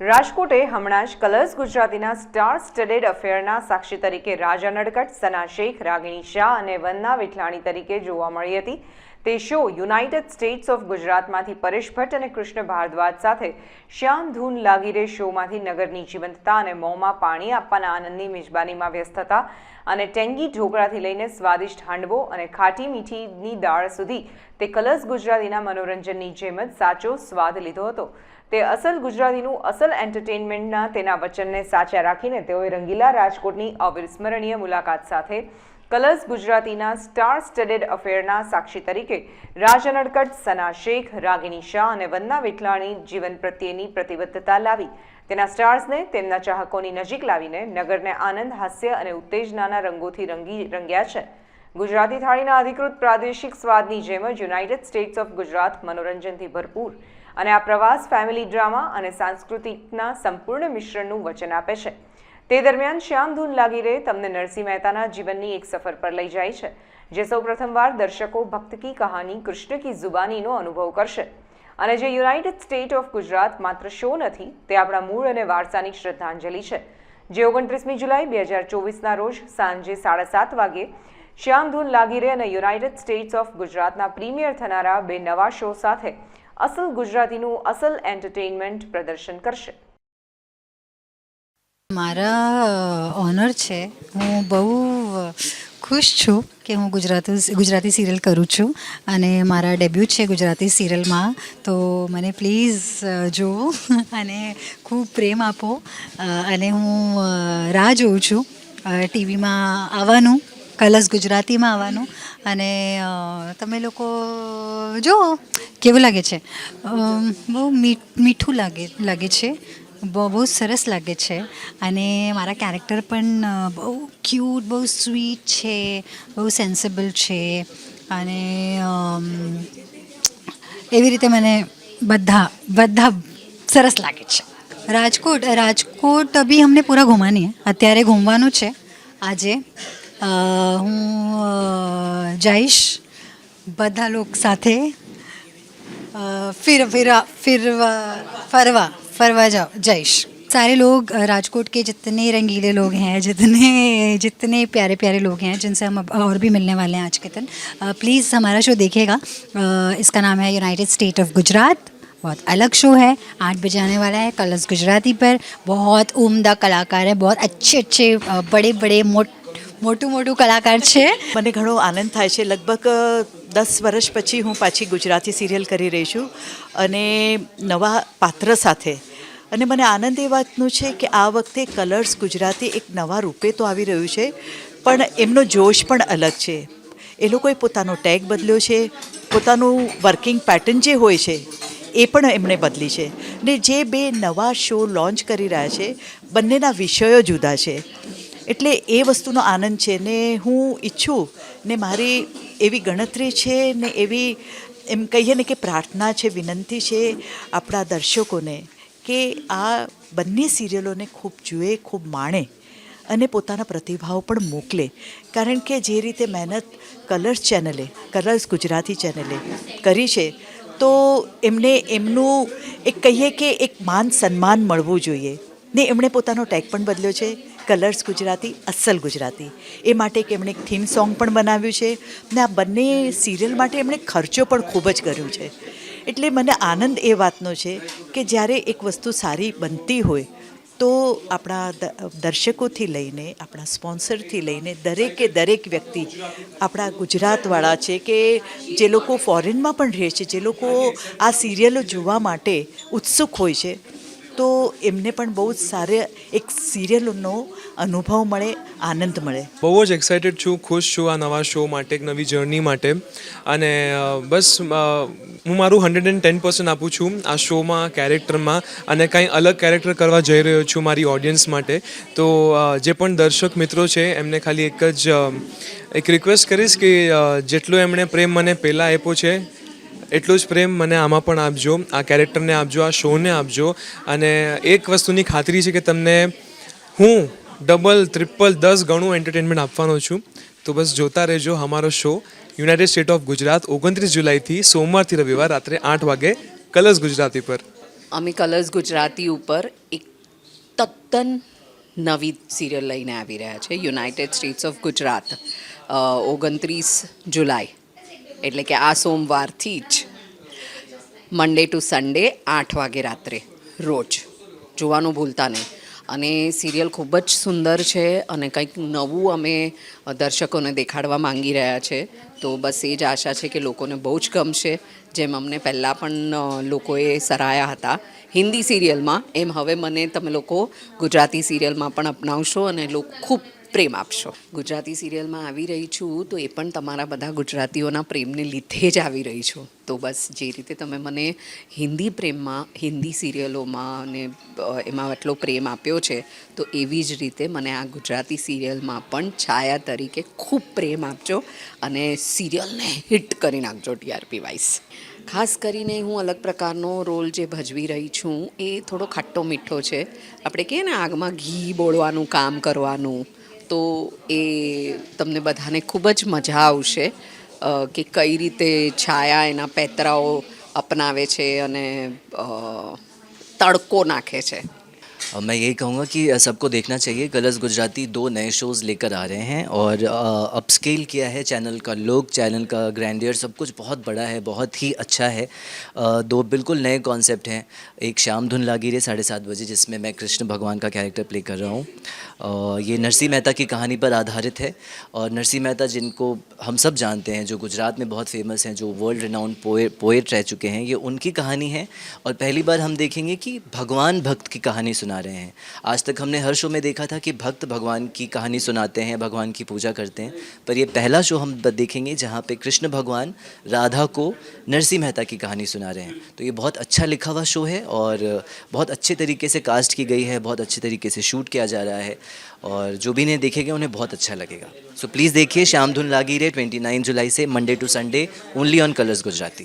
રાજકોટે હમણાં જ કલર્સ ગુજરાતીના સ્ટાર સ્ટડેડ અફેરના સાક્ષી તરીકે રાજા નડકટ, સના શેખ, રાગિણી શાહ અને વંદના વિઠલાણી તરીકે જોવા મળી હતી. તે શો યુનાઇટેડ સ્ટેટ્સ ઓફ ગુજરાતમાંથી પરેશ ભટ્ટ અને કૃષ્ણ ભારદ્વાજ સાથે શ્યામ ધૂન લાગી રે શોમાંથી નગરની જીવંતતા અને મોંમાં પાણી આપવાના આનંદની મિજબાનીમાં વ્યસ્ત હતા અને ટેંગી ઢોકળાથી લઈને સ્વાદિષ્ટ હાંડવો અને ખાટી મીઠીની દાળ સુધી તે કલર્સ ગુજરાતીના મનોરંજનની જેમ જ સાચો સ્વાદ લીધો હતો. તે અસલ ગુજરાતીનું અસલ એન્ટરટેનમેન્ટના તેના વચનને સાચા રાખીને તેઓએ રંગીલા રાજકોટની અવિસ્મરણીય મુલાકાત સાથે કલર્સ ગુજરાતીના સ્ટાર સ્ટડેડ અફેરના સાક્ષી તરીકે રાજન અડકટ સના શેખ, રાગિણી શાહ અને વંદના વિઠલાણી જીવન પ્રત્યેની પ્રતિબદ્ધતા લાવી. તેના સ્ટાર્સને તેમના ચાહકોની નજીક લાવીને નગરને આનંદ, હાસ્ય અને ઉત્તેજનાના રંગોથી રંગી રંગ્યા છે. ગુજરાતી થાળીના અધિકૃત પ્રાદેશિક સ્વાદની જેમ જ યુનાઇટેડ સ્ટેટ્સ ઓફ ગુજરાત મનોરંજનથી ભરપૂર અને આ પ્રવાસ ફેમિલી ડ્રામા અને સાંસ્કૃતિકના સંપૂર્ણ મિશ્રણનું વચન આપે છે. તે દરમિયાન શ્યામ ધૂન લાગી રહે તમને નરસિંહ મહેતાના જીવનની એક સફર પર લઈ જાય છે, જે સૌ પ્રથમવાર દર્શકો ભક્ત કી કહાની, કૃષ્ણ કી જુબાનીનો અનુભવ કરશે. અને જે યુનાઇટેડ સ્ટેટ ઓફ ગુજરાત માત્ર શો નથી, તે આપણા મૂળ અને વારસાની શ્રદ્ધાંજલિ છે. જે ઓગણત્રીસમી જુલાઈ બે હજાર ચોવીસના રોજ સાંજે સાડા સાત વાગે શ્યામધૂન લાગી રે અને યુનાઇટેડ સ્ટેટ્સ ઓફ ગુજરાતના પ્રીમિયર થનારા બે નવા શો સાથે અસલ ગુજરાતીનું અસલ એન્ટરટેઇનમેન્ટ પ્રદર્શન કરશે. મારા ઓનર છે. હું બહુ ખુશ છું કે હું ગુજરાતી ગુજરાતી સિરિયલ કરું છું અને મારા ડેબ્યુ છે ગુજરાતી સિરિયલમાં. તો મને પ્લીઝ જુઓ અને ખૂબ પ્રેમ આપો. અને હું રાહ જોઉં છું. ટીવીમાં આવવાનું કલર્સ ગુજરાતીમાં આવવાનું. અને તમે લોકો જુઓ કેવું લાગે છે? બહુ મીઠું લાગે લાગે છે. બહુ સરસ લાગે છે. અને મારા કેરેક્ટર પણ બહુ ક્યુટ બહુ સ્વીટ છે, બહુ સેન્સિબલ છે. અને એવી રીતે મને બધા બધા સરસ લાગે છે. રાજકોટ રાજકોટ અભી અમને પૂરા ઘૂમવાની અત્યારે ઘૂમવાનું છે. આજે હું જઈશ. બધા લોકો સાથે ફિર, ફિરવા, ફરવા. फरवा जाओ। जयश। सारे लोग राजकोट के जितने रंगीले लोग हैं जितने जितने प्यारे प्यारे लोग हैं जिनसे हम अब और भी मिलने वाले हैं आज के दिन प्लीज़ हमारा शो देखिएगा। अ, इसका नाम है यूनाइटेड स्टेट ऑफ़ गुजरात बहुत अलग शो है। आठ बजे आने वाला है कलर्स गुजराती पर। बहुत उम्दा कलाकार है बहुत अच्छे अच्छे बड़े बड़े मोट મોટું મોટું કલાકાર છે. મને ઘણો આનંદ થાય છે. લગભગ દસ વર્ષ પછી હું પાછી ગુજરાતી સિરિયલ કરી રહી છું અને નવા પાત્ર સાથે. અને મને આનંદ એ વાતનું છે કે આ વખતે કલર્સ ગુજરાતી એક નવા રૂપે તો આવી રહ્યું છે, પણ એમનો જોશ પણ અલગ છે. એ લોકોએ પોતાનો ટેગ બદલ્યો છે, પોતાનું વર્કિંગ પેટર્ન જે હોય છે, એ પણ એમણે બદલી છે. ને જે બે નવા શો લોન્ચ કરી રહ્યા છે, બંનેના વિષયો જુદા છે. એટલે એ વસ્તુનો આનંદ છે ને હું ઈચ્છું ને મારી એવી ગણતરી છે ને એવી એમ કહીએ ને કે પ્રાર્થના છે, વિનંતી છે આપણા દર્શકોને કે આ બંને સિરિયલોને ખૂબ જુએ, ખૂબ માણે અને પોતાના પ્રતિભાવ પણ મોકલે. કારણ કે જે રીતે મહેનત કલર્સ ચેનલે, કલર્સ ગુજરાતી ચેનલે કરી છે, તો એમને એમનું એક કહીએ કે એક માન સન્માન મળવું જોઈએ. ને એમણે પોતાનો ટેગ પણ બદલ્યો છે. કલર્સ ગુજરાતી, અસલ ગુજરાતી. એ માટે કે એમણે એક થીમ સોંગ પણ બનાવ્યું છે ને આ બંને સિરિયલ માટે એમણે ખર્ચો પણ ખૂબ જ કર્યો છે. એટલે મને આનંદ એ વાતનો છે કે જ્યારે એક વસ્તુ સારી બનતી હોય, તો આપણા દર્શકોથી લઈને, આપણા સ્પોન્સરથી લઈને દરેકે દરેક વ્યક્તિ, આપણા ગુજરાતવાળા છે કે જે લોકો ફોરેનમાં પણ રહે છે, જે લોકો આ સિરિયલો જોવા માટે ઉત્સુક હોય છે તો એમને પણ બહુ જ સારે એક સિરિયલનો અનુભવ મળે, આનંદ મળે. બહુ જ એક્સાઇટેડ છું, ખુશ છું આ નવા શો માટે, એક નવી જર્ની માટે. અને બસ હું મારું હંડ્રેડ એન્ડ ટેન પર્સન્ટ આપું છું આ શોમાં કેરેક્ટરમાં અને કંઈ અલગ કેરેક્ટર કરવા જઈ રહ્યો છું મારી ઓડિયન્સ માટે. તો જે પણ દર્શક મિત્રો છે, એમને ખાલી એક જ એક રિક્વેસ્ટ કરીશ કે જેટલો એમણે પ્રેમ મને પહેલાં આપ્યો છે એટલો જ પ્રેમ મને આમાં પણ આપજો, આ કેરેક્ટરને આપજો, આ શોને આપજો. અને એક વસ્તુની ખાતરી છે કે તમને હું ડબલ ટ્રિપલ દસ ગણું એન્ટરટેનમેન્ટ આપવાનો છું. તો બસ જોતા રહેજો અમારો show united state of Gujarat ઓગણત્રીસ જુલાઈથી સોમવારથી રવિવાર રાત્રે આઠ વાગે કલર્સ ગુજરાતી પર. અમે કલર્સ ગુજરાતી ઉપર એક તદ્દન નવી સિરિયલ લઈને આવી રહ્યા છે યુનાઇટેડ સ્ટેટ્સ ઓફ ગુજરાત ઓગણત્રીસ જુલાઈ. એટલે કે આ સોમવારથી જ મંડે ટુ સન્ડે આઠ વાગે રાત્રે, રોજ. જોવાનું ભૂલતા નહીં. અને સિરિયલ ખૂબ જ સુંદર છે અને કંઈક નવું અમે દર્શકોને દેખાડવા માંગી રહ્યા છે. તો બસ એ જ આશા છે કે લોકોને બહુ જ ગમશે, જેમ અમને પહેલાં પણ લોકોએ સરાયા હતા. હિન્દી સિરિયલમાં એમ હવે મને તમે લોકો ગુજરાતી સિરિયલમાં પણ અપનાવશો અને લોકો ખૂબ પ્રેમ આપશો ગુજરાતી સિરિયલમાં આવી રહી છું તો એ પણ તમારા બધા ગુજરાતીઓના પ્રેમને લીધે જ આવી રહી છું. તો બસ જે રીતે તમે મને હિન્દી પ્રેમમાં, હિન્દી સિરિયલોમાં અને એમાં આટલો પ્રેમ આપ્યો છે, તો એવી જ રીતે મને આ ગુજરાતી સિરિયલમાં પણ છાયા તરીકે ખૂબ પ્રેમ આપજો અને સિરિયલને હિટ કરી નાખજો ટીઆરપી વાઇઝ. ખાસ કરીને હું અલગ પ્રકારનો રોલ જે ભજવી રહી છું એ થોડો ખાટ્ટો મીઠો છે. આપણે કહીએ ને, આગમાં ઘી બોળવાનું, કામ કરવાનું તો એ તમને બધાને ખૂબ જ મજા આવશે કે કઈ રીતે છાયા એના પેતરાઓ અપનાવે છે અને તડકો નાખે છે. और मैं यही कहूँगा कि सबको देखना चाहिए। कलर्स गुजराती दो नए शोज़ लेकर आ रहे हैं और अपस्केल किया है चैनल का लुक चैनल का ग्रैंडियर सब कुछ बहुत बड़ा है बहुत ही अच्छा है। अ, दो बिल्कुल नए कॉन्सेप्ट हैं। एक शाम धुन लागी रे साढ़े सात बजे जिसमें मैं कृष्ण भगवान का कैरेक्टर प्ले कर रहा हूँ। ये नरसिंह मेहता की कहानी पर आधारित है और नरसिंह मेहता जिनको हम सब जानते हैं जो गुजरात में बहुत फ़ेमस हैं जो वर्ल्ड रिनाउंड पोएट रह चुके हैं ये उनकी कहानी है। और पहली बार हम देखेंगे कि भगवान भक्त की कहानी सुना रहे हैं। आज तक हमने हर शो में देखा था कि भक्त भगवान की कहानी सुनाते हैं, भगवान की पूजा करते हैं। पर ये पहला शो हम देखेंगे जहाँ पे कृष्ण भगवान राधा को नरसिंह मेहता की कहानी सुना रहे हैं। तो ये बहुत अच्छा लिखा हुआ शो है और बहुत अच्छे तरीके से कास्ट की गई है, बहुत अच्छे तरीके से शूट किया जा रहा है और जो भी इन्हें देखेगा उन्हें बहुत अच्छा लगेगा। सो प्लीज़ देखिए श्याम धुन लागी रे ट्वेंटी जुलाई से Monday to Sunday only on Colors Gujarati